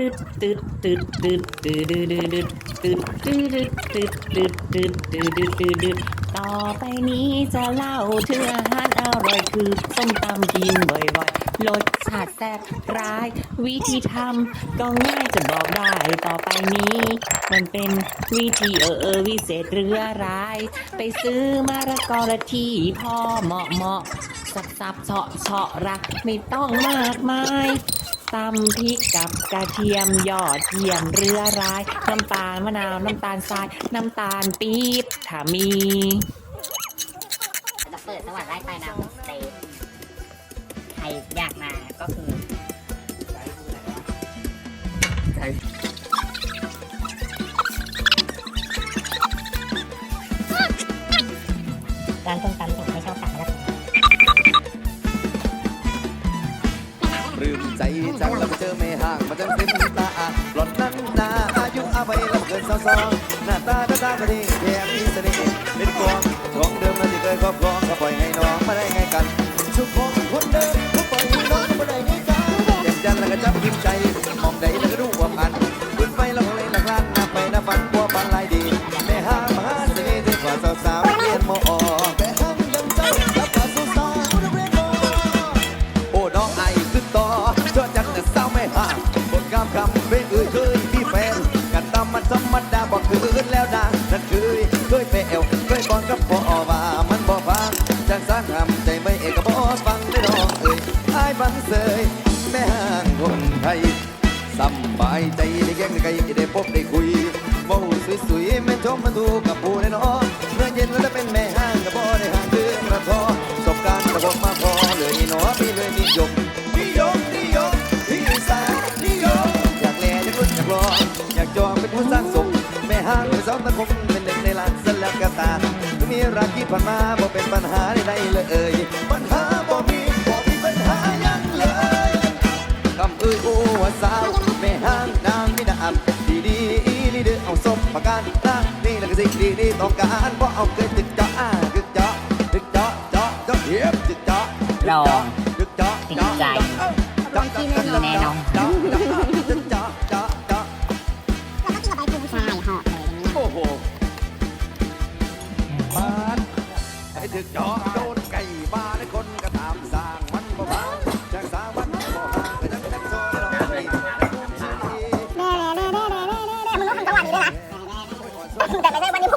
ตึดตึดตึดตึดตึดตึดตึดตึดตึดตึดตึดตึดตึดตึดตึดต่อไปนี้จะเล่าถึงอาหารอร่อยคือส้มตำกินบ่อยๆรสชาติแซ่บร้าย วิธีทำก็ง่ายจะบอกได้ ต่อไปนี้ มันเป็นวิธีเออเออวิเศษเรือร้าย ไปซื้อมะระกอละที่พอเหมาะเหมาะสับสับเฉาะเฉาะรักไม่ต้องมากมาย ตำพริกกับกระเทียมยอดเยี่ยมเรือร้าย น้ำตาลมะนาวน้ำตาลทรายน้ำตาลปี๊บถ้ามีจะเปิดสวรรค์ไล่ไปนะสเตย์ใครอยากมาก็คือร้านต้มตำ ปลื้มใจจังแล้วเจอแม่ห่างมาจังเต็มตาหล่อนนั้นนาอายุอาวัยแล้วเกินสาวสองหน้าตาก็ตาก็ดีแถมมีเสน่ห์เป็นกองของเดิมมาที่เคยครอบครองก็ปล่อยให้น้องมาได้ไงกันชุกของคนเดิมก็ปล่อยให้น้องมาได้ไงกันเจ็บจันแล้วก็จับยิ้มใจมองใดแล้วก็รู้ว่าพันขึ้นไปแล้วก็เลยหลักล้านนับไปนับฟันกลัวปันลายดีแม่ห่างมหาเสน่ห์ที่กว่าสาวๆเรียนมอ ยแม่ห่างคนไทยสบายใจได้แย่งได้ไกลได้พบได้คุยเว้าสวยๆแม่ชมมันถูกกับผู้ได้เนาะเมื่อเย็นแล้วเป็นแม่ห้างกับบ่ได้ห่างเดือนละทอประสบการณ์กระบอกมาพอเลยนี่นาะพี่เลยนิยมนิยมนิยมที่สานนิยมอยากแลอยากรุ่นอยากรออยากจองเป็นผู้สร้างสมแม่ห้างเป็นสองตะคมเป็นหนึ่งในหล้านสลักกระตามีรักที่ผ่านมาบ่เป็นปัญหาใดๆเลยปัญหา สาวไม่ห่างนางม่น้ำดีดีดีเดือเอาสมประการร่างนี่แหละคืสิ่งดีดีต้องการเพราะเอาเคยจึกเจาะจึกเจาะจึกเจาะเจาะเจาะเยียบจึกเจาะลองจึกเจาะติดใจต้องที่ไม่มีแน่นอนจึกเจาะเจาะเจาะแล้องกินกับไปผู้ชายหอดเลยโอ้โหบ้านไอ้ถึกเจาะโดนไก่บ้าได้คนกระ แต่ไม่ได้วันนี้